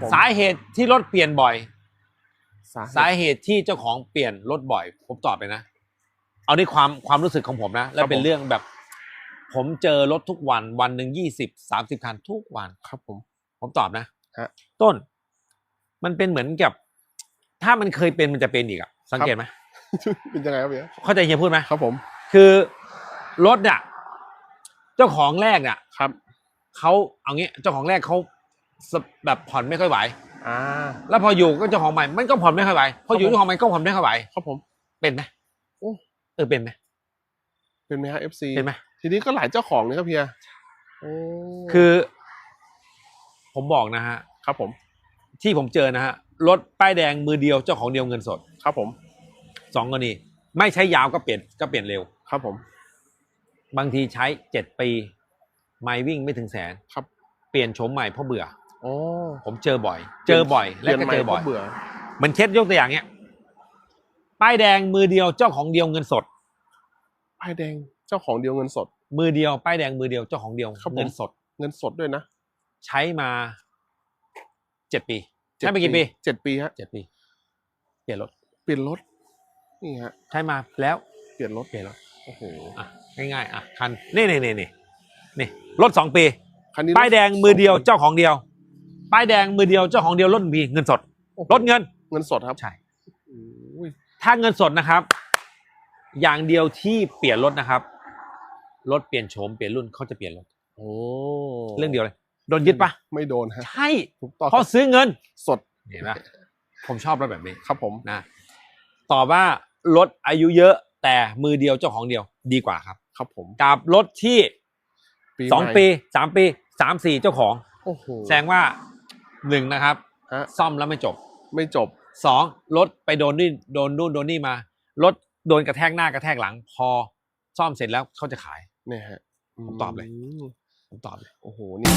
ผมสาเหตุที่รถเปลี่ยนบ่อย สาสาเหตุที่เจ้าของเปลี่ยนรถบ่อย ผมตอบไปนะ เอาในความความรู้สึกของผมนะ และเป็นเรื่องแบบ ผมเจอรถทุกวันวันหนึ่งยี่สิบสามสิบคันทุกวัน ครับผม ผมตอบนะฮะ ต้น มันเป็นเหมือนกับ ถ้ามันเคยเป็นมันจะเป็นอีกอะสังเกตไหมเป็นยังไงครับพี่เข้าใจเฮียพูดไหมครับผมคือรถเนี่ยเจ้าของแรกเนี่ยครับ เขาเอางี้เจ้าของแรกเขาส แบบผ่อนไม่ค่อยไหวอ่าแล้วพออยู่ก็เจ้าของใหม่มันก็ผ่อนไม่ค่อยไหวพออยู่ครับผมเจ้าของใหม่ก็ผ่อนไม่ค่อยไหวครับผมเป็นไหมโอ้เออเป็นไหมเป็นไหมฮะ FC เป็นไหมทีนี้ก็หลายเจ้าของเลยครับเพียโอ้คือ ผมบอกนะฮะ ครับผม ที่ผมเจอนะฮะรถป้ายแดงมือเดียวเจ้าของเดียวเงินสด ครับผมสองกรณีไม่ใช้ยาวก็เปลี่ยนก็เปลี่ยนเร็ว ครับผม บางทีใช้เจ็ดปี ไม่วิ่งไม่ถึงแสนครับ เปลี่ยนโฉมใหม่เพราะเบื่อ โอ้ผมเจอบ่อย เจอบ่อย และก็เจอบ่อยเบื่อเหมันเคสยกตัวอย่างเนี้ยป้ายแดงมือเดียวเจ้าของเดียวเงินสดป้ายแดงเจ้าของเดียวเงินสด มือเดียวป้ายแดงมือเดียวเจ้าของเดียวครับผมเงินสด เงินสดด้วยนะใช้มาเจ็ดปีเจ็ดใช้ไปกี่ปีเจ็ดปีฮะเจ็ดปี เปลี่ยนรถเปลี่ยนรถนี่ฮะใช้มาแล้วเปลี่ยนรถเปลี่ยนรถโอ้โหอะง่ายๆอะคันนี่นี่นี่นี่นี่รถสองปีคันนี้ป้ายแดงมือเดียวเจ้าของเดียว ป้ายแดงมือเดียวเจ้าของเดียวรถมีเงินสดโอ้โหรถเงินเงินสดครับใช่โอ้ยถ้าเงินสดนะครับ อย่างเดียวที่เปลี่ยนรถนะครับรถเปลี่ยนโฉมเปลี่ยนรุ่นเขาจะเปลี่ยนรถโอ้เรื่องเดียวเลยโดนยึดปะไม่โดนฮะใช่ถูกต้องเพราะซื้อเงินสดเห็นปะผมชอบรถแบบนี้ครับผมนะตอบว่ารถอายุเยอะแต่มือเดียวเจ้าของเดียวดีกว่าครับ ครับผมกับรถที่สองใหม่ปีสามปีสามสี่เจ้าของโอ้โหแสดงว่า หนึ่งนะครับ ฮะ ซ่อมแล้วไม่จบไม่จบ สองรถไปโดนนี่โดนนู่นโดนนี่มารถโดนกระแทกหน้ากระแทกหลัง พอซ่อมเสร็จแล้วเขาจะขาย เนี่ยฮะผมตอบเลย มผมตอบเลย โอ้โห นี่